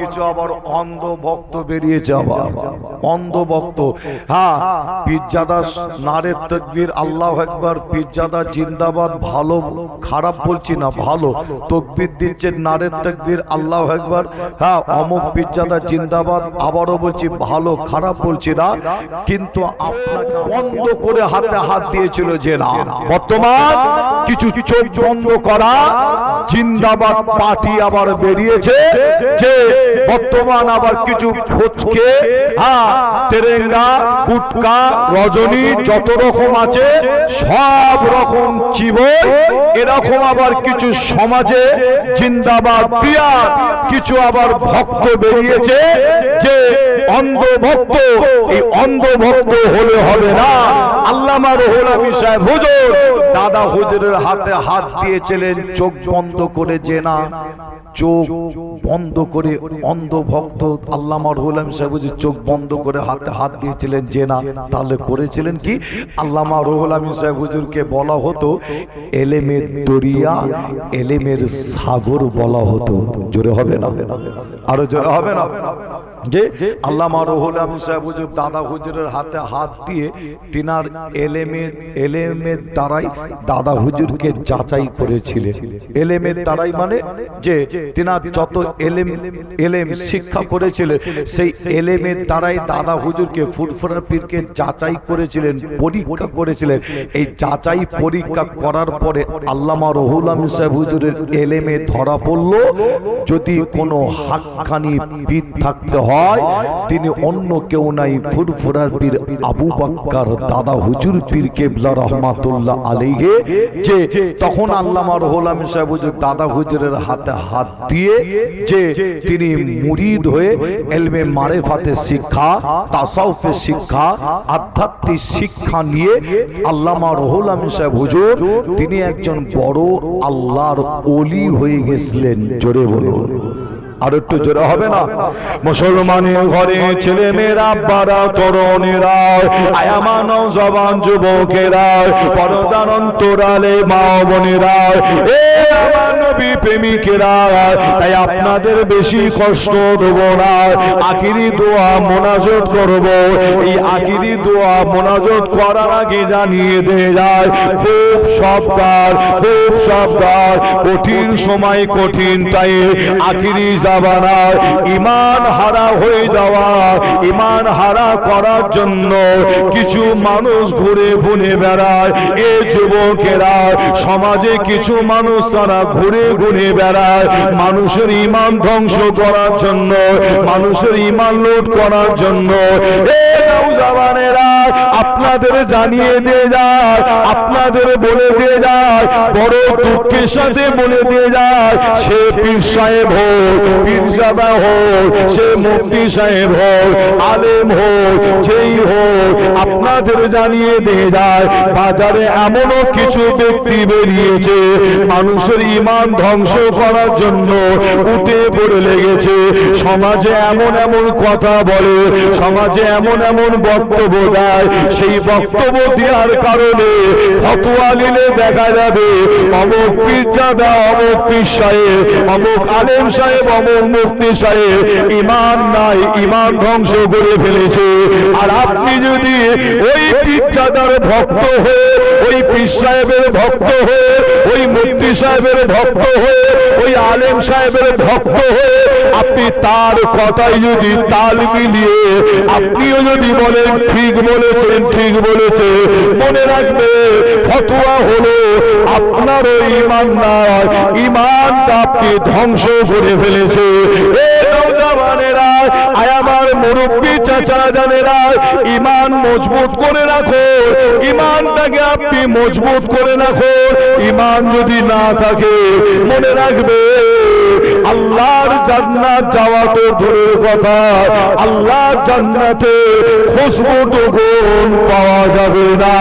কিছু আবার অন্ধ ভক্ত বেরিয়েছে আবার। অন্ধ ভক্ত হ্যাঁ পিজ্জাদা নারের তকবীর, আল্লাহ একবার পিজ্জাদা জিন্দাবাদ, ভালো, খারাপ বলছি না, ভালো। তকবীর দিচ্ছে নারের তকবীর, আল্লাহ একবার হ্যাঁ অমুক পিজ্জাদা জিন্দাবাদ, আবারও বলছি ভালো, খারাপ বলছি না, কিন্তু আপনাকে বন্ধ করে হাতে হাত দিয়েছিল যে না। বর্তমান কিছু চোখ বন্ধ করা, জিন্দাবাদ পার্টি আবার বেরিয়েছে, যে বর্তমান আবার কিছু ফচকে হ্যাঁ তেরেঙ্গা, গুটকা, রজনী, যত রকম আছে, সব রকম জীবন এরকম আবার কিছু সমাজে জিন্দাবাদ দিয়া কিছু আবার ভক্ত বেরিয়েছে যে অন্ধ ভক্ত এই অন্ধ ভক্ত হলে হবে না। আল্লামা রহুল আমিন সাহেব, হুজুর, দাদা হুজুরের হাতে হাত দিয়েছিলেন, চোখ বন্ধ করে যে না চোখ বন্ধ করে অন্ধ ভক্ত আল্লামা রহুল আমিন সাহেব চোখ বন্ধ করে হাতে হাত দিয়েছিলেন যে না, তাহলে করেছিলেন কি? আল্লামা রুহুল আমিন সাহেব হুজুরকে বলা হতো এলেমের দরিয়া, এলেমের সাগর বলা হতো। জোরে হবে না? আরও জোরে হবে না? যে আল্লামা রহুল আমিন সাহেব হুজুর দাদা হুজুরের হাতে হাত দিয়ে তিনার এলেমের এলেমের দ্বারাই দাদা হুজুরকে যাচাই করেছিলেন। এলেমের দ্বারাই মানে যে তিনার যত এলেম এলেম শিক্ষা করেছিলেন, সেই এলেমের দ্বারাই দাদা হুজুরকে ফুরফুরা পীরকে যাচাই করেছিলেন, পরীক্ষা করেছিলেন। এই যাচাই পরীক্ষা করার পরে আল্লামা রহুল আমিন সাহেব হুজুরের এলেমে ধরা পড়ল। যদি কোনো হাক্কানি পীর থাকতে হয় তিনি অন্য কেউ নাই, ফুরফুরার পীর আবু বাক্কার দাদা হুজুর পীর কেবলা রহমাতুল্লাহ আলাইহে, যে তখন আল্লামা রহুল আমিন সাহেব হুজুর দাদা হুজুরের হাতে হাত দিয়ে, যে তিনি মুরিদ হয়ে এলমে মারেফাতের শিক্ষা, তাসাউফের শিক্ষা, আধ্যাত্মিক শিক্ষা নিয়ে আল্লামা রহুল আমিন সাহেব হুজুর, তিনি একজন বড় আল্লাহর অলি হয়ে গেছিলেন, জোরে বলুন। আর একটু জোরে হবে না? মুসলমানের ঘরে ছেলে মেয়েরা বারা তরুণেরা আয়ামান জবান যুবকেরা পরদান অন্তরালে মা বোনেরা, এ আমার নবী প্রেমিকেরা, তাই আপনাদের বেশি কষ্ট দেব না। আখিরি দোয়া মোনাজত করব। এই আখিরি দোয়া মোনাজত করার আগে জানিয়ে দিয়ে যায়, খুব সাবধান খুব সাবধান। কঠিন সময়, কঠিন তাই আখিরি জাবানার ইমান হারা হয়ে যাওয়া, ইমান হারা করার জন্য কিছু মানুষ ঘুরে ঘুরে বেড়ায়, এ যুবকেরা, সমাজে কিছু মানুষ তারা ঘুরে ঘুরে বেড়ায়, মানুষের ইমান ধ্বংস করার জন্য, মানুষের ইমান লোট করার জন্য। আপনাদের জানিয়ে দিয়ে যায়, আপনাদের বলে দিয়ে যায়, বড় দুঃখের সাথে বলে দিয়ে যায়, সে পীর সাহেব হোক পীরজাদা হোক, সে সাহেব হোক, আলেম হোক, যেই হোক, আপনাদের জানিয়ে দিয়ে যায়, বাজারে এমনও কিছু ব্যক্তি বেরিয়েছে, মানুষের ইমান ধ্বংস করার জন্য উঠে পড়ে লেগেছে। সমাজে এমন এমন কথা বলে, সমাজে এমন এমন বক্তব্য দেয়, সেই বক্তব্য দেওয়ার কারণে ফতোয়া দেখা যাবে, অমুক পীরজাদা, অমুক পীর সাহেব, অমুক আলেম সাহেব, অমুক মুফতি সাহেব ইমান নাই ইমান ধ্বংস করে ফেলেছে। আর আপনি যদি ওই ভক্ত হয়ে, ওই সাহেবের ভক্ত হয়ে, ওই মুফতি সাহেবের ভক্ত হয়ে, ওই আলেম সাহেবের ভক্ত হয়ে, আপনি তার কথাই যদি তাল মিলিয়ে আপনিও যদি বলেন, ঠিক বলেছেন, ঠিক বলেছে মনে রাখবে, ফতোয়া হলো, আপনারও ইমান নাই, ইমানটা আপনি ধ্বংস করে ফেলেছে এ নৌজওয়ানেরা আয় আমার ইমান মজবুত করে মজবুত করে রাখো ইমান যদি না থাকে, মনে রাখবে, আল্লাহর জান্নাত যাওয়া তো দূরের কথা, আল্লাহর জান্নাতে খুশবুটুকুন পাওয়া যাবে না।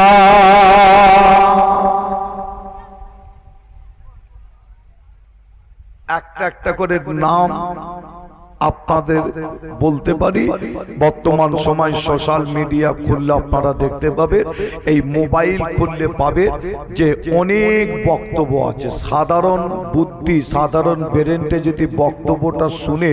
একটা একটা করে নাম আপনাদের বলতে পারি, বর্তমান সময় সোশ্যাল মিডিয়া খুললে আপনারা দেখতে পাবেন, এই মোবাইল খুললে পাবে যে অনেক বক্তব্য আছে। সাধারণ বুদ্ধি, সাধারণ বেরেন্টে যদি বক্তব্যটা শুনে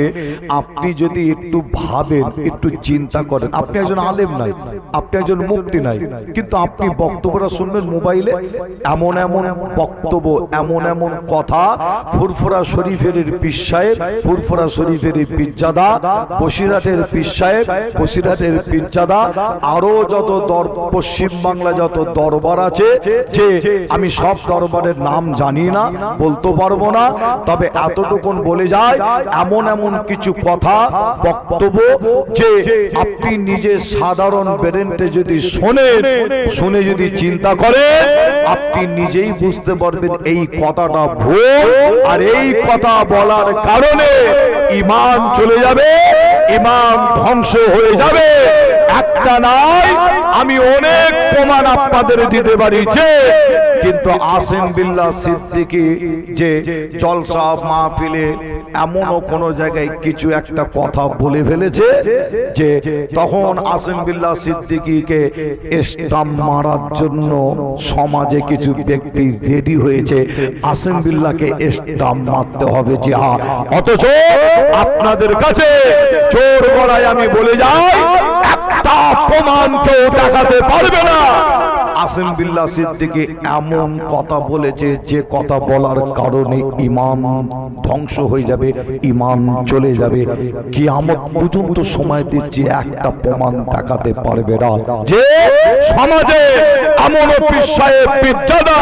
আপনি যদি একটু ভাবেন, একটু চিন্তা করেন, আপনি একজন আলেম নাই, আপনি একজন মুক্তি নাই, কিন্তু আপনি বক্তব্যটা শুনবেন মোবাইলে এমন এমন বক্তব্য, এমন এমন কথা ফুরফুরা শরীফের সাহেব, ফুরফুরা শরীফের পিজ্জাদা বসিরহাটের পীর সাহেব, বসিরহাটের পিজ্জাদা আরও যত দর, পশ্চিম বাংলা যত দরবার আছে, যে আমি সব দরবারের নাম জানি না, বলতে পারব না, তবে এতটুকুন বলে যায়, এমন এমন কিছু কথা, বক্তব্য, যে আপনি নিজে সাধারণ বেরেন্টে যদি শোনেন, শুনে যদি চিন্তা করেন, আপনি নিজেই বুঝতে পারবেন এই কথাটা ভুল, আর এই কথা বলার কারণে ইমান চলে যাবে ইমান ধ্বংস হয়ে যাবে। একটা নাই, আমি অনেক প্রমাণ আপনাদের দিতে পারি যে কিন্তু আসেম বিল্লাহ সিদ্দিকি, যে জলসা মাহফিলে এমনও কোন জায়গায় কিছু একটা কথা বলে ফেলেছে, যে তখন আসেম বিল্লাহ সিদ্দিকিকে স্টাম্প মারার জন্য সমাজে কিছু ব্যক্তি রেডি হয়েছে। আসেম বিল্লাহকে স্টাম্প মারতে হবে যে হা অথচ আপনাদের কাছে জোর গলায় আমি বলে যাই প্রমাণ কেউ দেখাতে পারবে না। আসিম সিদ্দিকি এমন কথা বলেছে, যে কথা বলার কারণে ইমাম ধ্বংস হয়ে যাবে, ইমান চলে যাবে। কিয়ামত পর্যন্ত সময় দিচ্ছে, একটা প্রমাণ দেখাতে পারবে না। যে সমাজে এমন পীর সাহেব, পিজ্জাদা,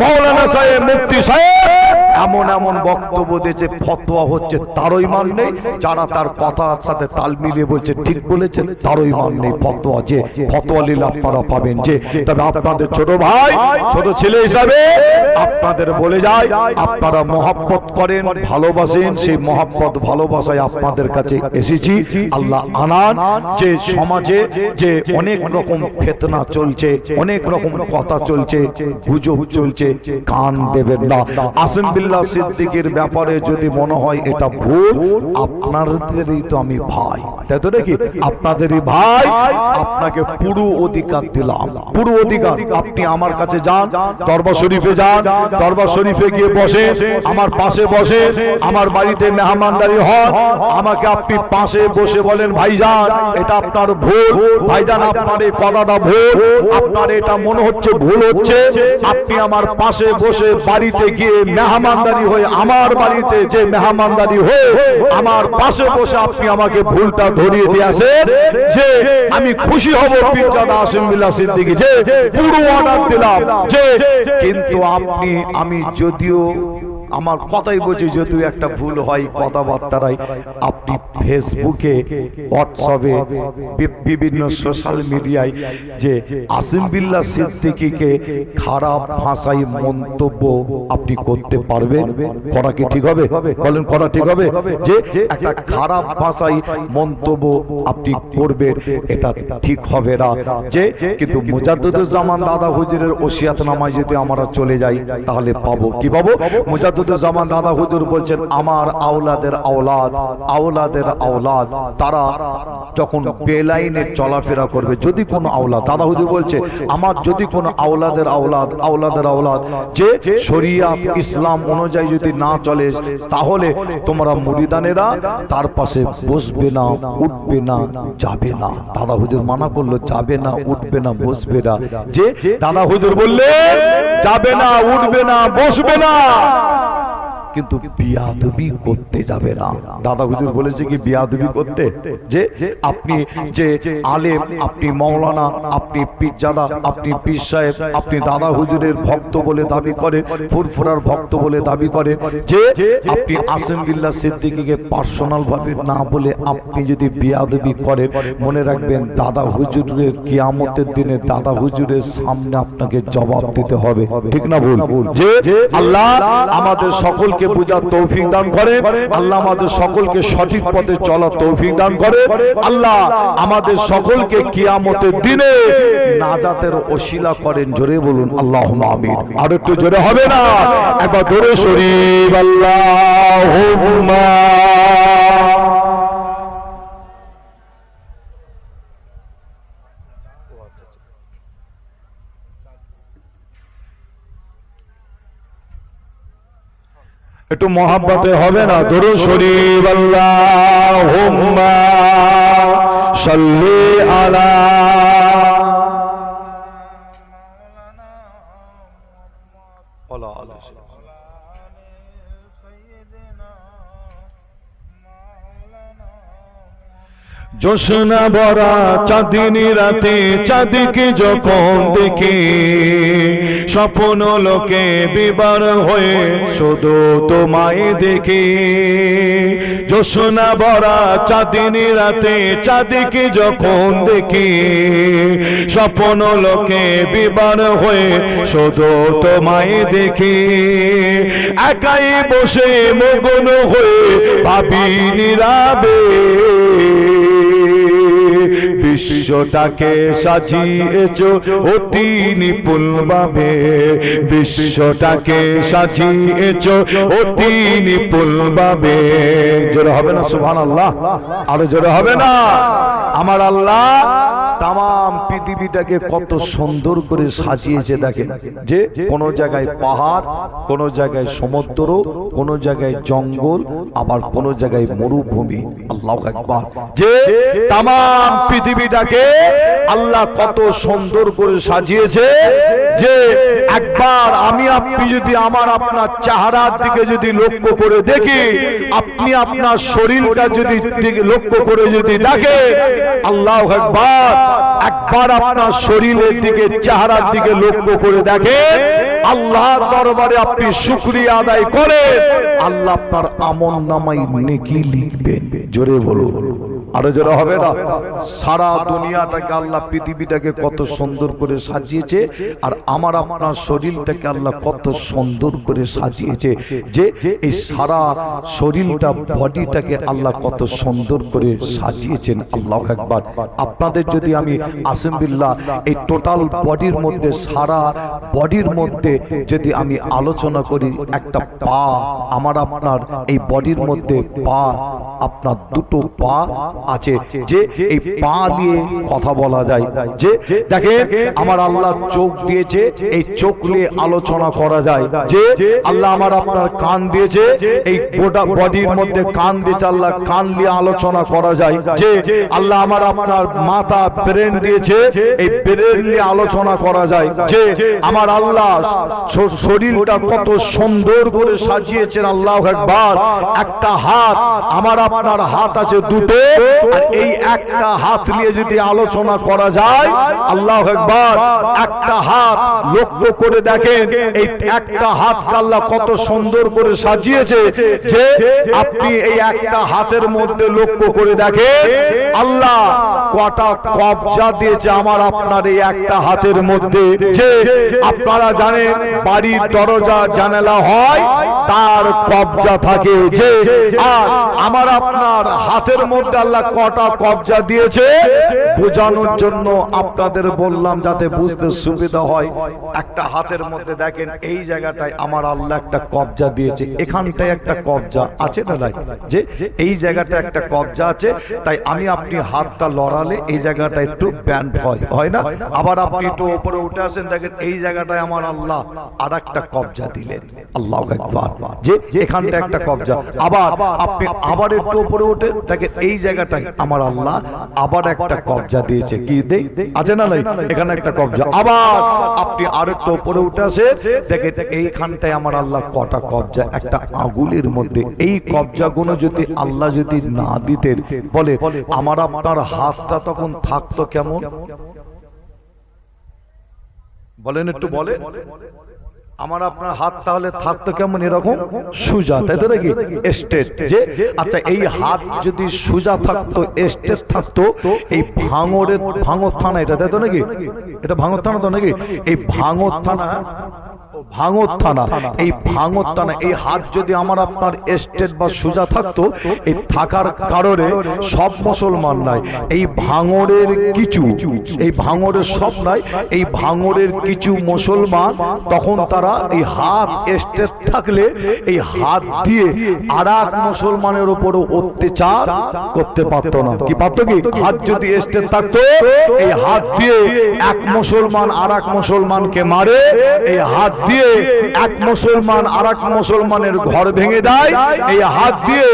মৌলানা সাহেব, মুফতি সাহেব এমন এমন বক্তব্য দিয়েছে, ফতোয়া হচ্ছে তারও ইমান নেই। যারা তার কথার সাথে তাল মিলিয়ে বলছে, ঠিক বলেছেন তারও ইমান নেই ফতোয়া যে, ফতোয়া নিলে আপনারা পাবেন যে। তবে আপনাদের ছোট ভাই, ছোট ছেলে হিসাবে আপনাদের বলে যায়, আপনারা মহাব্বত করেন, ভালোবাসেন, সেই মহাব্বত, ভালোবাসায় আপনাদের কাছে এসেছি। আল্লাহ আনান, যে সমাজে যে অনেক রকম ফেতনা চলছে, অনেক রকম কথা চলছে, গুজব চলছে, কান দেবেন না। আসেন বিল্লাহ সিদ্দিকের ব্যাপারে যদি মনে হয় এটা ভুল, আপনাদেরই তো আমি ভাই। তাই তো আপনাদেরই ভাই, আপনাকে পুরো অধিকার দিলাম। পুরো অধিকার। আপনি আমার কাছে যান, দরবার শরীফে যান, দরবার শরীফে গিয়ে বসে আমার পাশে বসে আমার বাড়িতে মেহমানদারি হন, আমাকে আপনি পাশে বসে বলেন, ভাইজান, এটা আপনার ভুল। ভাইজান, আপনার এই কথাটা ভুল। আপনার এটা মনে হচ্ছে, ভুল হচ্ছে। আপনি আমার পাশে বসে বাড়িতে গিয়ে মেহমানদারি হয়ে আমার বাড়িতে যে মেহমানদারি হয়ে আমার পাশে বসে আপনি আমাকে ভুলটা ধরিয়ে দিয়ে আসেন যে আমি খুশি হব পিজ্জাদা আসিম বিল্লাহ সিদ্দিকী যে পুরো অর্ডার দিলাম যে কিন্তু আপনি আমি যদিও আমার কথাই বলছি যদিও একটা ভুল হয় কথাবার্তারাই। আপনি ফেসবুকে হোয়াটসঅ্যাপে বিভিন্ন সোশ্যাল মিডিয়ায় যে আসিম বিল্লাহ সিদ্দিকীকে খারাপ ভাষায় মন্তব্য আপনি করতে পারবেন? করা কি ঠিক হবে? বলেন করা ঠিক হবে? যে একটা খারাপ ভাষায় মন্তব্য আপনি করবেন এটা ঠিক হবে না। যে কিন্তু মুজাদ্দুজ্জামান দাদা হুজুরের ওসিয়াত নামায় যদি আমরা চলে যাই তাহলে পাবো। কি পাবো। মুজাদ্দুজ্জামান দাদা হুজুর বলছেন, আমার আওলাদের আওলাদ আওলাদের আওলাদ, তারা যখন বেলাইনে চলাফেরা করবে, যদি কোনো আওলাদ দাদা হুজুর বলছে, আমার যদি কোনো আওলাদের আওলাদ আওলাদের আওলাদ, যে শরিয়াত ইসলাম অনুযায়ী যদি না চলে, তাহলে তোমরা মুরিদানেরা তার পাশে বসবে না, উঠবে না, যাবে না। দাদা হুজুর মানা করল, যাবে না, উঠবে না, বসবে না। যে দাদা হুজুর বললে যাবে না, উঠবে না, বসবে না। কিন্তু বিয়াদবি করতে যাবে না। দাদা হুজুর বলেছে কি বিয়াদবি করতে? যে আপনি যে আলেম, আপনি মৌলানা আপনি পিজ্জাদা আপনি পীর সাহেব, আপনি দাদা হুজুরের ভক্ত বলে দাবি করেন ফুরফুরার ভক্ত বলে দাবি করেন যে আপনি আসেম বিল্লাহ সিদ্দিকীকে পার্সোনাল ভাবে না বলে আপনি যদি বিয়াদবি করেন, মনে রাখবেন দাদা হুজুরের কিয়ামতের দিনে দাদা হুজুরের সামনে আপনাকে জবাব দিতে হবে। ঠিক না ভুল? যে আল্লাহ আমাদের সকলকে বুঝার তৌফিক দান করে আল্লাহ আমাদের সকলকে সঠিক পথে চলার তৌফিক দান করে আল্লাহ আমাদের সকলকে কিয়ামতের দিনে নাজাতের ওসিলা করেন। জোরে বলুন আল্লাহ আমিন। আর একটু জোরে হবে না? একবার জোরে শরীফ আল্লাহ একটু মহাব্বতে হবে না দরু শরীফ আল্লাহ সাল্লি আলা আলা জোসনা বরা চাঁদিনী রাতে, চাঁদিকে যখন দেখি, স্বপ্ন লোকে বিবার হয়ে শুধু তোমায় দেখি। জোসনা বরা চাঁদিনী রাতে, চাঁদিকে যখন দেখি, স্বপ্ন লোকে বিবার হয়ে শুধু তোমায় দেখি। একাই বসে মগন হয়ে ভাবি নীরাবে। Peace. Peace. বিশ্বটাকে সাজিয়েছ অতি নিপুণ ভাবে। বিশ্বটাকে সাজিয়েছ অতি নিপুণ ভাবে। জোরে হবে না সুবহান আল্লাহ আরও জোরে হবে না? আমার আল্লাহ তাম পৃথিবীটাকে কত সুন্দর করে সাজিয়েছে, দেখেন। যে কোন জায়গায় পাহাড়, কোন জায়গায় সমুদ্র, কোন জায়গায় জঙ্গল, আবার কোন জায়গায় মরুভূমি। আল্লাহ যে তাম পৃথিবীটাকে আল্লাহ কত সুন্দর করে সাজিয়েছে যে একবার আমি আপনি যদি আমার আপনার চেহারার দিকে যদি লক্ষ্য করে দেখি, আপনি আপনার শরীরটা যদি লক্ষ্য করে যদি দেখে, আল্লাহ একবার একবার আপনার শরীরের দিকে, চেহারার দিকে লক্ষ্য করে দেখেন আল্লাহর দরবারে আপনি শুক্রিয়া আদায় করেন আল্লাহ আপনার আমল নামাই নেকি লিখবেন। জোরে বলো আরও জোরে হবে না? সারা দুনিয়াটাকে আল্লাহ পৃথিবীটাকে কত সুন্দর করে সাজিয়েছে, আর আমার আপনার শরীরটাকে আল্লাহ কত সুন্দর করে সাজিয়েছে যে এই সারা শরীরটা, বডিটাকে আল্লাহ কত সুন্দর করে সাজিয়েছেন। আল্লাহ একবার আপনাদের যদি আমি আসেমবিল্লাহ এই টোটাল বডির মধ্যে, সারা বডির মধ্যে যদি আমি আলোচনা করি, একটা পা, আমার আপনার এই বডির মধ্যে পা, আপনার দুটো পা আছে যে এই পা নিয়ে কথা বলা যায়। যে দেখেন, আমার আল্লাহ চোখ দিয়েছে, এই চোখ নিয়ে আলোচনা করা যায়। যে আল্লাহ আমার আপনার কান দিয়েছে, এই গোটা বডির মধ্যে কান দিয়েছে, আল্লাহ কান নিয়ে আলোচনা করা যায়। যে আল্লাহ আমার আপনার মাথা ব্রেন দিয়েছে, এই ব্রেন নিয়ে আলোচনা করা যায়। যে আমার আল্লাহ শরীরটা কত সুন্দর করে সাজিয়েছেন, আল্লাহ একবার একটা হাত, আমার আপনার হাত আছে দুটো এই একটা হাত নিয়ে যদি আলোচনা করা যায়। আল্লাহ একবার একটা হাত লক্ষ্য করে দেখেন, এই একটা হাত আল্লাহ কত সুন্দর করে সাজিয়েছে যে আপনি এই একটা হাতের মধ্যে লক্ষ্য করে দেখেন, আল্লাহ কটা কবজা দিয়েছে আমার আপনার এই একটা হাতের মধ্যে যে আপনারা জানেন, বাড়ির দরজা, জানালা হয়, তার কবজা থাকে যে, আর আমার আপনার হাতের মধ্যে আল্লাহ কটা কবজা দিয়েছে বোঝানোর জন্য আপনাদের বললাম যাতে বুঝতে সুবিধা হয়। একটা হাতের মধ্যে দেখেন, এই জায়গাটায় আমার আল্লাহ একটা কবজা দিয়েছে। এখানটায় একটা কবজা আছে না যে এই জায়গাটা একটা কবজা আছে, তাই আমি আপনি হাতটা লড়ালে এই জায়গাটা একটু ব্যান্ড হয়। হয় না? আবার আপনি একটু উপরে উঠে আসেন, দেখেন এই জায়গাটায় আমার আল্লাহ আর একটা কবজা দিলেন। আল্লাহ যে এখানটা একটা কবজা। আবার আপনি আবার একটু উপরে উঠে, দেখেন এই জায়গাটায় আমার আল্লাহ আবার একটা কবজা দিয়েছে। কি দেই? আছে না নাই? এখানে একটা কবজা। আবার আপনি আর একটু উপরে উঠে আসেন দেখেন এইখানটায় আমার আল্লাহ কটা কবজা। একটা আগুলের মধ্যে। এই কবজাগুলো যদি আল্লাহ যদি না দিতেন, বলে আমার আপনার হাতটা তখন থাকতো কেমন? বলেন একটু বলে আমার আপনার হাত তাহলে থাকতো কেমন এরকম? সুজা, তাই তো নাকি? স্টেট যে আচ্ছা এই হাত যদি সুজা থাকতো স্টেট থাকতো, এই ভাঙরের ভাঙর থানা এটা, তাই তো নাকি? এটা ভাঙর থানা তো নাকি? এই ভাঙর থানা ভাঙর থানা এই ভাঙর থানা এই হাত যদি আমার আপনার স্টেট বা সোজা থাকতো এই থাকার কারণে সব মুসলমান নাই। এই ভাঙরের কিছু এই ভাঙরের সব নাই। এই ভাঙরের কিছু মুসলমান তখন তারা এই হাত স্টেট থাকলে এই হাত দিয়ে আর এক মুসলমানের উপরে অত্যাচার করতে পারতো না। কি পারতো কি? হাত যদি স্টেট থাকতো এই হাত দিয়ে এক মুসলমান আর এক মুসলমানকে মারে এই হাত দিয়ে দিয়ে এক মুসলমান আর মুসলমানের ঘর ভেঙে দেয়, এই হাত দিয়ে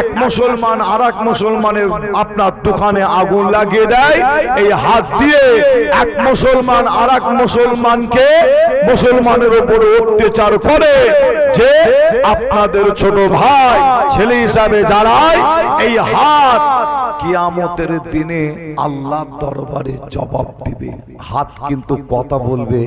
এক মুসলমান আর মুসলমানের আপনার দোকানে আগুন লাগিয়ে দেয়, এই হাত দিয়ে এক মুসলমান আর মুসলমানকে মুসলমানের উপরে অত্যাচার করে যে আপনাদের ছোট ভাই, ছেলে হিসাবে যারাই এই হাত কিয়ামতের দিনে আল্লাহ দরবারে জবাব দিবে। হাত কিন্তু কথা বলবে।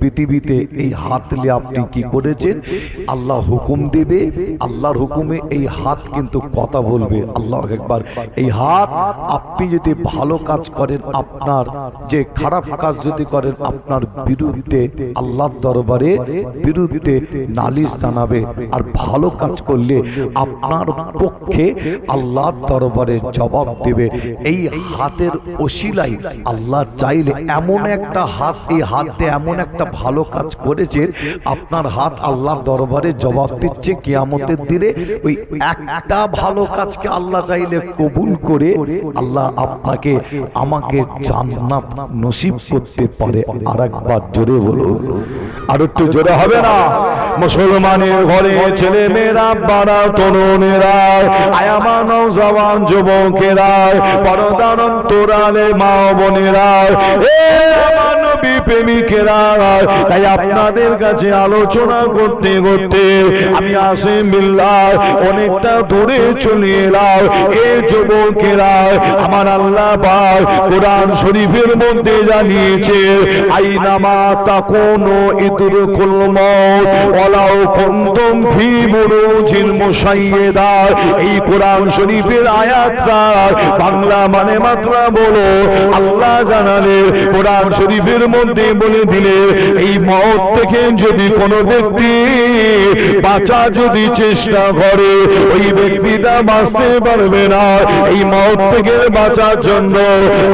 পৃথিবীতে এই হাত নিয়ে আপনি কি করেছেন? আল্লাহ হুকুম দিবে। আল্লাহর হুকুমে এই হাত কিন্তু কথা বলবে। আল্লাহ একবার, এই হাত আপনি যদি ভালো কাজ করেন, আপনার যে খারাপ কাজ যদি করেন, আপনার বিরুদ্ধে আল্লাহর দরবারে বিরুদ্ধে নালিশ জানাবে। আর ভালো কাজ করলে আপনার পক্ষে আল্লাহর দরবারে জবাব দেবে। এই হাতের ওসিলাই আল্লাহ চাইলে এমন একটা হাত, এই হাতে এমন একটা ভালো কাজ করেছে, আপনার হাত আল্লাহর দরবারে জবাব দিচ্ছে কিয়ামতের দিনে। ওই একটা ভালো কাজকে আল্লাহ চাইলে কবুল করে আল্লাহ আপনাকে, আমাকে জান্নাত নসিব করতে পারে। আর একবার জোরে বলুন। আর একটু জোরে হবে না? মুসলমানের ঘরে ছেলে মেয়েরা বাড়া তরুণেরা আয়ামানো জওয়ান যুবকেরা তাই আপনাদের কাছে আলোচনা করতে করতে আমি অনেকটা দূরে চলে এলাম। যুবকেরা, আমার আল্লাহ কোরআন শরীফের মধ্যে জানিয়েছে, আইনামা তাকুনু ইদরকুল মউত, ওয়ালাউ কুনতুম ফি বুরুজিন মুশাইয়্যিদা এই কোরআন শরীফের বাংলা মানে মাত্র বলো আল্লাহ জানালে কোরআন শরীফের মধ্যে বলে দিলে এই মত থেকে যদি কোনো ব্যক্তি বাঁচা যদি চেষ্টা করে ওই ব্যক্তিটা বাঁচতে পারবে না। এই মত থেকে বাঁচার জন্য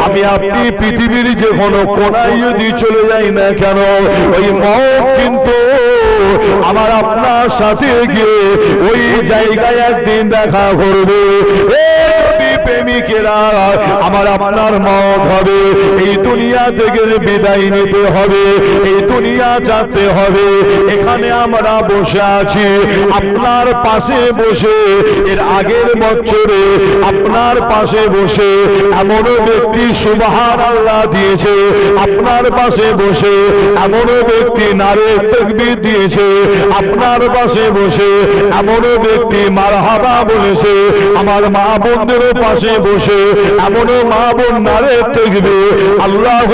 আমি আপনি পৃথিবীর যে কোনো কোনায় যদি চলে যাই না কেন ওই মত কিন্তু আমার আপনার সাথে গিয়ে ওই জায়গায় একদিন দেখা করবে। প্রেমিকেরা, আমার আপনার মত হবে, এই দুনিয়া থেকে বিদায় নিতে হবে, এই দুনিয়া যাতে হবে, এখানে আমরা বসে আছি, আপনার পাশে বসে, এর আগের বছরে আপনার পাশে বসে, এমন ব্যক্তি সুবাহার আল্লাহ দিয়েছে, আপনার পাশে বসে, এমন ব্যক্তি নারে তকবির দিয়েছে আপনার পাশে বসে এমন ব্যক্তি মারহাবা বলেছে, আমার মা বোনদের পাশে বসে এমন মা বোন নারে তকবে আল্লাহ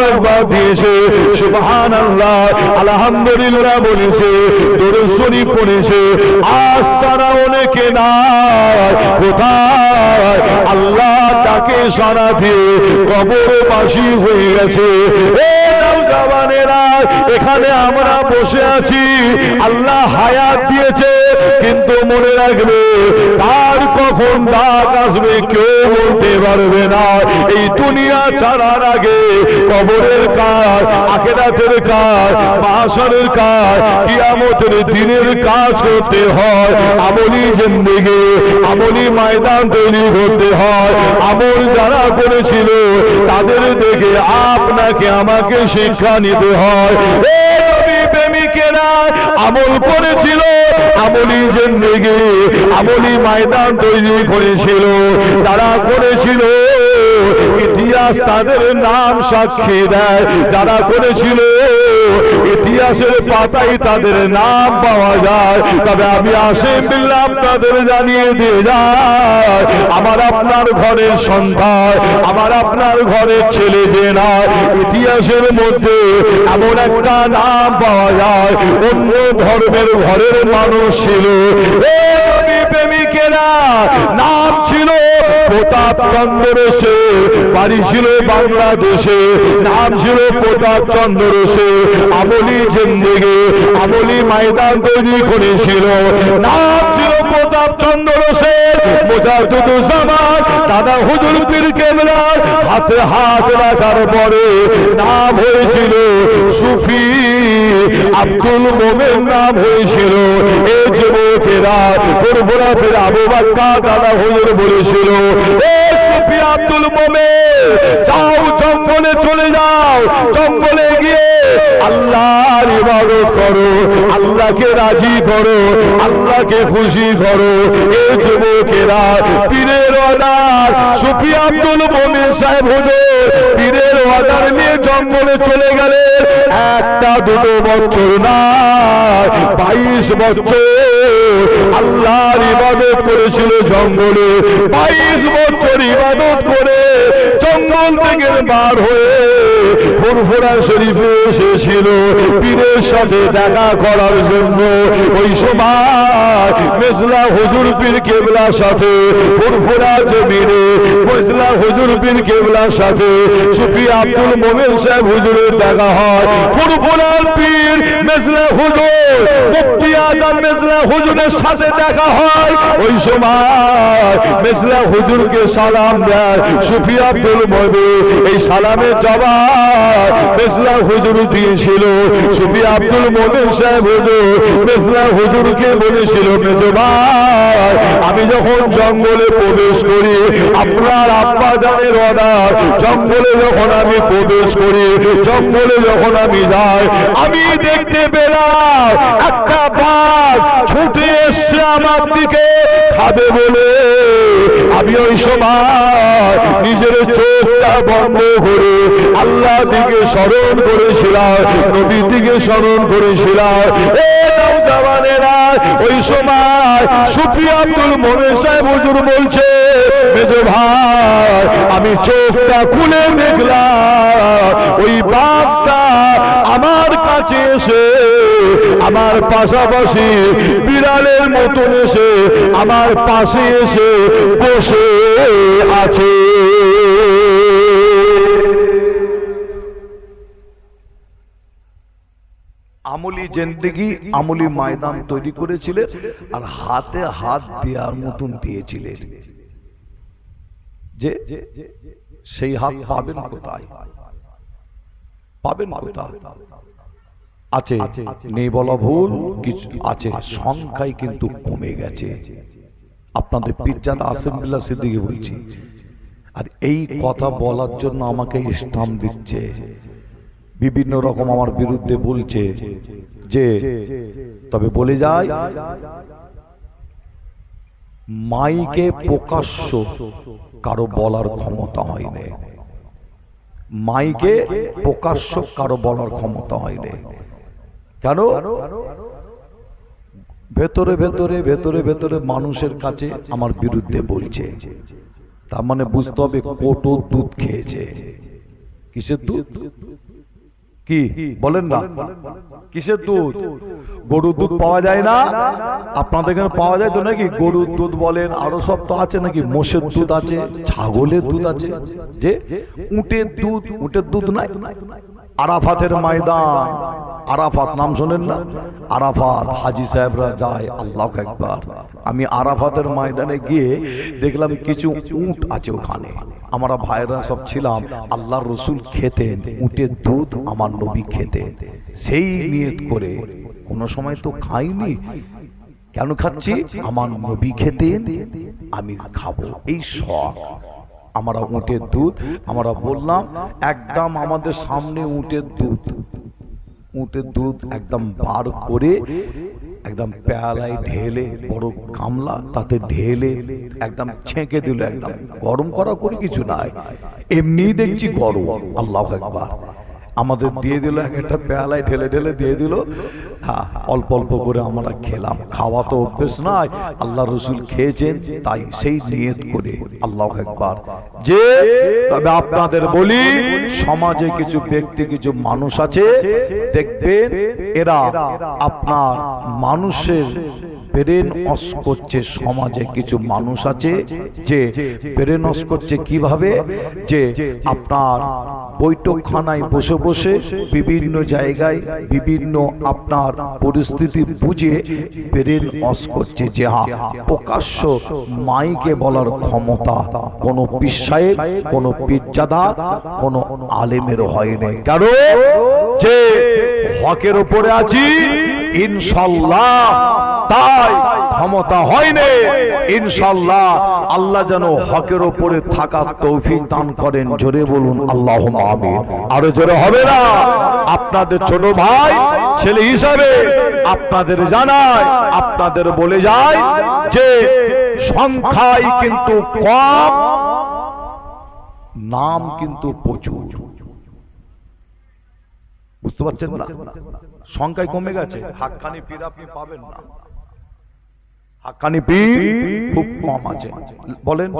দিয়েছে সুবহান আল্লাহ আলহামদুলিল্লাহ বলেছে দরশরী পড়েছে, আজ তারা অনেকে না কোথায়? আল্লাহ তাকে সারা দিয়ে কবরবাসী হয়ে গেছে। এখানে আমরা বসে আছি আল্লাহ হায়াত দিয়েছে, কিন্তু মনে রাখবে তার কখন ডাক আসবে কেউ বলতে পারবে না। এই দুনিয়া ছাড়ার আগে কবরের কাজ, আখেরাতের কাজ মাসরের কাজ, কিয়ামতের দিনের কাজ করতে হয়। আমলি জিন্দেগি, আমলি ময়দান তৈরি করতে হয়। আমল যারা করেছিল, তাদের দেখে আপনাকে, আমাকে শিক্ষা নিতে হয়। প্রেমিকেরা আমল করেছিল আমলি জেন্দিগি আমলি ময়দান তৈরি করেছিল। যারা করেছিল, ইতিহাস তাদের নাম সাক্ষী দেয়। যারা করেছিল ইতিহাসের পাতায় তাদের নাম পাওয়া যায়। তবে আমি আসেম বিল্লাহ আপনাদের জানিয়ে দিয়ে যায়, আমার আপনার ঘরের সন্তান আমার আপনার ঘরের ছেলে যে না ইতিহাসের মধ্যে এমন একটা নাম পাওয়া যায়, অন্য ধর্মের ঘরের মানুষ ছিল। নাম ছিল প্রতাপ চন্দ্র সে বাড়ি ছিল বাংলাদেশে, নাম ছিল প্রতাপ চন্দ্র সে আমলি জিন্দেগে, আমলি ময়দান তৈরি করেছিল। নাম ছিল প্রতাপ চন্দ্র সে মোজাদুজ্জামান দাদা হুজুর পীর কেবলার হাতে হাত রাখার পরে নাম হয়েছিল সুফি। আব্দুল মোমেন নাম হয়েছিল। এ যুবকেরা ফুরফুরা ফির আবু বাক্কা দাদা হুজুর বলেছিল, এ সুফি আব্দুল মোমেন, যাও জঙ্গলে চলে যাও, জঙ্গলে গিয়ে আল্লাহর ইবাদত করো, আল্লাহকে রাজি করো, আল্লাহকে খুশি করো। এ যুবকেরা, পীরের অর্ডার, সুফি আব্দুল মমিন সাহেব হুজুর, পীরের অর্ডার নিয়ে জঙ্গলে চলে গেলে একটা দুটো বছর না, বাইশ বছর আল্লাহর ইবাদত করেছিল জঙ্গলে। বাইশ বছর ইবাদত করে। থেকে বার হয়ে ফুরফুরা শরীফে এসেছিল। পীরের সাথে দেখা করার জন্য ওই সময় হুজুর পীর কেবলার সাথে ফুরফুরা জমিনে হুজুর পীর কেবলার সাথে সুফি আব্দুল মোমেন সাহেব হুজুরের দেখা হয়। ফুরফুরার পীর মেজলা হুজুর, মুফতি আজম হুজুরের সাথে দেখা হয়। ওই সময় মেজলা হুজুরকে সালাম দেয় সুফি আব্দুল এই সালামের হুজুর দিয়েছিল আব্দুল সাহেব হুজুর হুজুরকে বলেছিল আমি যখন জঙ্গলে প্রবেশ করি, আপনার আব্বা জানের অর্ডার, জঙ্গলে যখন আমি প্রবেশ করি, জঙ্গলে যখন আমি যাই, আমি দেখতে পেলাম একটা বাঘ ছুটে এসছে আমার দিকে, খাবে বলে। আমি ওই সময় নিজের আল্লাহ দিকে স্মরণ দিকে স্মরণ ওই সময় আব্দুল মোমেন সাহেব হুজুর বলছে ভাই, আমি চোখটা খুলে দেখলাম, ওই আমার কাছে এসে, আমার পাশাপাশি বিড়ালের মতন এসে, আমার পাশে এসে বসে আছে। আমলি জেন্দিগি আমলি ময়দান তৈরি করেছিলেন আর হাতে হাত দেওয়ার মতন দিয়েছিলেন যে, সেই হাত পাবেন কোথায়? পাবেন কোথায়? আছে, নেই বলা ভুল, কিছু আছে সংখ্যায় কিন্তু কমে গেছে। আপনাদের পিজ্জাদা আসেমদুল্লাহ সিদ্দিকি বলছি, আর এই কথা বলার জন্য আমাকে ইসলাম দিচ্ছে। বিভিন্ন রকম আমার বিরুদ্ধে বলছে যে, তবে বলে যায়, মাইকে প্রকাশ্য কারও বলার ক্ষমতা হয়নি। মাইকে প্রকাশ্য কারও বলার ক্ষমতা হয়নি। কেন? ভেতরে ভেতরে ভেতরে ভেতরে মানুষের কাছে আমার বিরুদ্ধে বলছে। তার মানে বুঝতে হবে কোটো দুধ খেয়েছে। কিসের দুধ? কি? বলেন না। কিসের দুধ? গরুর দুধ পাওয়া যায় না? আপনাদের এখানে পাওয়া যায় তো নাকি? গরুর দুধ বলেন, আরও সব তো আছে নাকি? মোষের দুধ আছে, ছাগলের দুধ আছে। যে উটের দুধ উটের দুধ নাই। আরাফাতের ময়দান। আরাফাত নাম শোনেন না? আরাফাত হাজি সাহেবরা যায়, আল্লাহ একবার আমি আরাফাতের ময়দানে গিয়ে দেখলাম কিছু উট আছে ওখানে। আমরা ভাইরা সব ছিলাম আল্লাহ রসুল খেতেন, উটের দুধ আমার নবী খেতেন। সেই নিয়ত করে, কোনো সময় তো খাইনি। কেন খাচ্ছি? আমার নবী খেতেন, আমি খাব। এই শখ। আমরা উঁটের দুধ, আমরা বললাম, একদম আমাদের সামনে উঁটের দুধ। উঁটের দুধ একদম বার করে, একদম পেয়ালায় ঢেলে, বড় গামলা তাতে ঢেলে, একদম ছেঁকে দিল, একদম গরম করা করে কিছু নাই। এমনি দেখছি গরম, আল্লাহ একবার আমাদের দিয়ে দিল এক একটা পেয়ালায় ঢেলে ঢেলে দিয়ে দিল। হ্যাঁ অল্প অল্প করে আমরা খেলাম। খাওয়া তো অভ্যেস নয় আল্লাহ রসুল খেয়েছেন তাই সেই নিয়ত করে আল্লাহ একবার যে তবে আপনাদের বলি সমাজে কিছু ব্যক্তি কিছু মানুষ আছে দেখবেন এরা আপনার মানুষের ব্রেন অস করছে সমাজে কিছু মানুষ আছে যে ব্রেন অস করছে কীভাবে? যে আপনার বৈঠকখানায় বসে বসে বিভিন্ন জায়গায় বিভিন্ন আপনার পরিস্থিতি বুঝে ব্রেন অস করছে যে হা প্রকাশ্য মাইকে বলার ক্ষমতা কোনো পিসায়ের কোনো পিজ্জাদা, কোনো আলেমের হয়নি। কারণ যে হকের ওপরে আছি ইনশাল্লাহ। তাই ক্ষমতা হয়নি। ইনশাল্লাহ আল্লাহ যেন হকের ওপরে থাকার তৌফিক দান করেন। জোরে বলুন আল্লাহ আমিন। আরও জোরে হবে না? আপনাদের ছোট ভাই, ছেলে হিসাবে আপনাদের জানায় আপনাদের বলে যায় যে সংখ্যায় কিন্তু কম, নাম কিন্তু প্রচুর। বুঝতে পারছেন না? সংখ্যায় কমে গেছে। হাক্কানি পীর আপনি পাবেন না। হাক্কানি পীর খুব কম আছে। বলেন।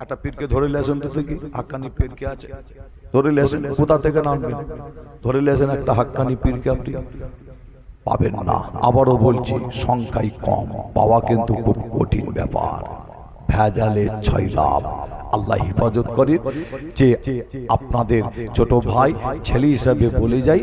একটা পীরকে ধরে লেছেন তো হাক্কানি পীর কে আছে? ধরে লেছেন কোথা থেকে নামবেন? ধরে লেছেন একটা হাক্কানি পীরকে আপনি। পাবেন না। আবারও বলছি সংখ্যাই কম। পাওয়া কিন্তু খুব কঠিন ব্যাপার। ভেজালে ছয় লাভ। আল্লাহ হেফাজত করে যে আপনাদের ছোট ভাই, ছেলে হিসাবে বলে যাই,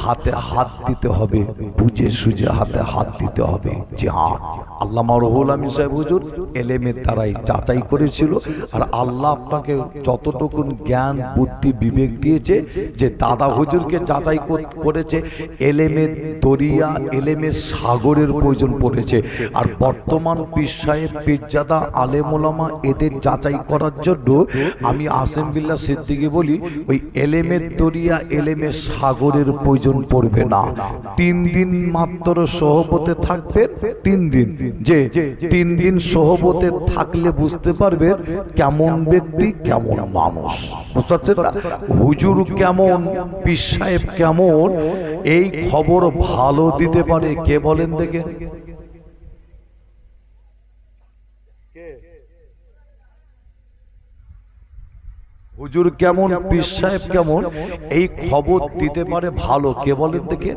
হাতে হাত দিতে হবে, বুঝে সুঝে হাতে হাত দিতে হবে। যে হ্যাঁ। আল্লাহ রহুল আমিন সাহেব হুজুর, এলেমের দ্বারাই যাচাই করেছিল, আর আল্লাহ আপনাকে যতটুকু জ্ঞান, বুদ্ধি, বিবেক দিয়েছে, যে দাদা হুজুরকে যাচাই করেছে, এলেমের দরিয়া, এলেমের সাগরের প্রয়োজন পড়েছে। আর বর্তমান পীর সাহেব পীরজাদা আলেমোলামা এদের যাচাই করার জন্য আমি আসেম বিল্লা সিদ্দিকি বলি, ওই এলেমের দরিয়া সাগরের প্রয়োজন পড়বে না। তিন দিন মাত্র সহবতে থাকবেন তিন দিন। যে তিন দিন সহবতে থাকলে বুঝতে পারবে কেমন ব্যক্তি, কেমন মানুষ। বুঝতে হুজুর কেমন, পীর সাহেব কেমন, এই খবর ভালো দিতে পারে, কে বলেন দেখে? হুজুর কেমন পীর সাহেব কেমন? এই খবর দিতে পারে ভালো কে বলেন দেখে?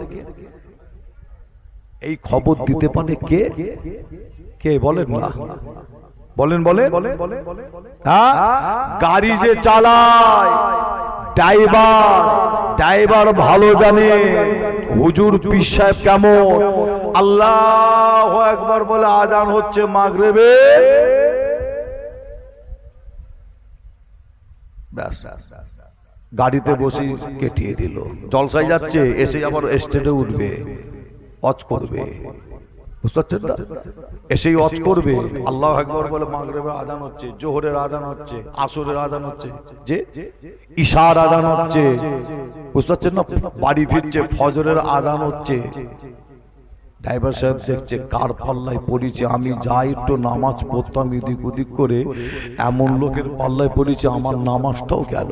এই খবর দিতে পারে কে? কে বলেন না? বলেন বলেন। হ্যাঁ? গাড়ি যে চালায় ড্রাইভার ড্রাইভার ভালো জানে। হুজুর পীর সাহেব কেমন? আল্লাহ একবার বলে আজান হচ্ছে মাগরেবে ব্যাস। গাড়িতে বসে কেটিয়ে দিল। জলসায় যাচ্ছে, এসে আবার স্টেটে উঠবে অচ করবে। বুঝতে না? এসেই অচ করবে। আল্লাহ একবার বলে মাগরেবের আদান হচ্ছে, জোহরের আদান হচ্ছে, আসরের আদান হচ্ছে। যে ঈশার আদান হচ্ছে। বুঝতে পারছেন না? বাড়ি ফিরছে, ফজরের আদান হচ্ছে। ড্রাইভার সাহেব দেখছে, কার পাল্লায় পড়েছে, আমি যা একটু নামাজ পড়তাম, এদিক ওদিক করে। এমন লোকের পাল্লায় পড়েছে, আমার নামাজটাও গেল।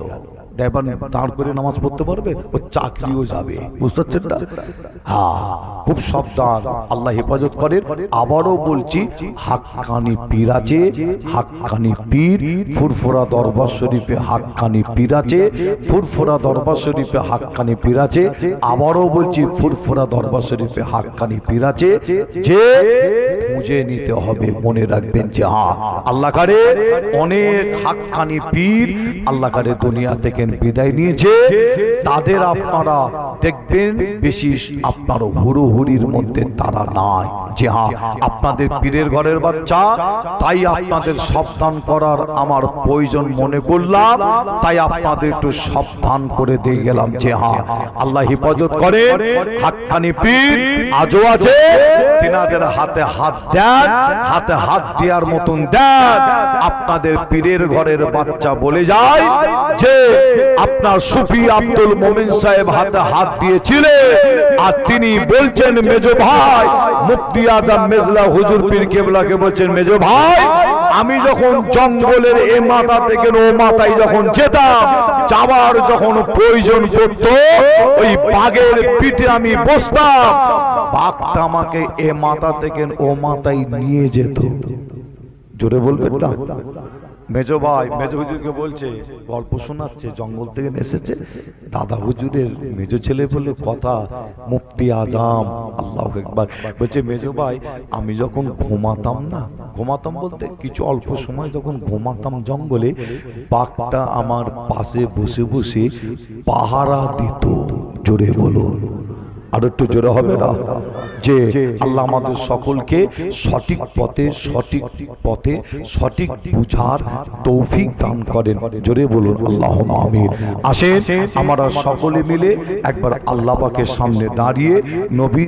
ড্রাইভার দাঁড় করে নামাজ পড়তে পারবে ও চাকরিও যাবে। বুঝতে পারছেন না? হ্যাঁ খুব সাবধান। আল্লাহ হেফাজত আবারও বলছি, হাক্কানি পীর আছে, হাক্কানি পীর, ফুরফুরা দরবার শরীফে হাক্কানি পীর আছে, ফুরফুরা দরবার শরীফে হাক্কানি পীর আছে, আবারও বলছি, ফুরফুরা দরবার শরীফে হাক্কানি পীর আছে, যে খুঁজে নিতে হবে, মনে রাখবেন যে হ্যাঁ আল্লাহ কারে অনেক হাক্কানি পীর, আল্লাহ কারে দুনিয়া থেকে বিদায় নিয়েছে। তাদের আপনারা দেখবেন বেশি আপনার হুড়োহুড়ির মধ্যে তারা নাই। যে হ্যাঁ আপনাদের পীরের ঘরের বাচ্চা, তাই আপনাদের সাবধান করার আমার প্রয়োজন মনে করলাম, তাই আপনাদের একটু সাবধান করে দিয়ে গেলাম যে হ্যাঁ আল্লাহ হেফাজত করে হাক্কানি পীর আজও আছে, তিনাদের হাতে হাত দেন, হাতে হাত দেওয়ার মতন দেন, আপনাদের পীরের ঘরের বাচ্চা বলে যায় যে, আপনার সুফি আব্দুল মোমিন সাহেব হাতে হাত দিয়েছিলেন, আর তিনি বলছেন, মেজ ভাই মুফতি আজম মেজলা হুজুর পীর কেবলাকে বলছেন মেজো ভাই আমি যখন জঙ্গলের এ মাথা থেকে ও মাথায় যখন যেতাম যাওয়ার যখন প্রয়োজন পড়তো ওই বাঘের পিঠে আমি বসতাম। বাঘটা আমাকে এ মাথা থেকে ও মাথায় নিয়ে যেত। জোরে বলবেন না? মেজো ভাই, মেজো হুজুরকে বলছে, গল্প শোনাচ্ছে, জঙ্গল থেকে এসেছে। দাদা হুজুরের মেজো ছেলে বলে, কথা মুফতি আজাম, আল্লাহ একবার বলছে, মেজো ভাই, আমি যখন ঘুমাতাম না, ঘুমাতাম বলতে কিছু অল্প সময় যখন ঘুমাতাম জঙ্গলে, বাঘটা আমার পাশে বসে বসে পাহারা দিত, জোরে বলুন আর একটু জোরে হবে না? যে আল্লাহ আমাদের সকলকে সঠিক পথে সঠিক পথে সঠিক বুঝার তৌফিক দান করেন। জোরে বলুন আল্লাহ আমির আসেন আমরা সকলে মিলে একবার আল্লাহ পাকের সামনে দাঁড়িয়ে নবী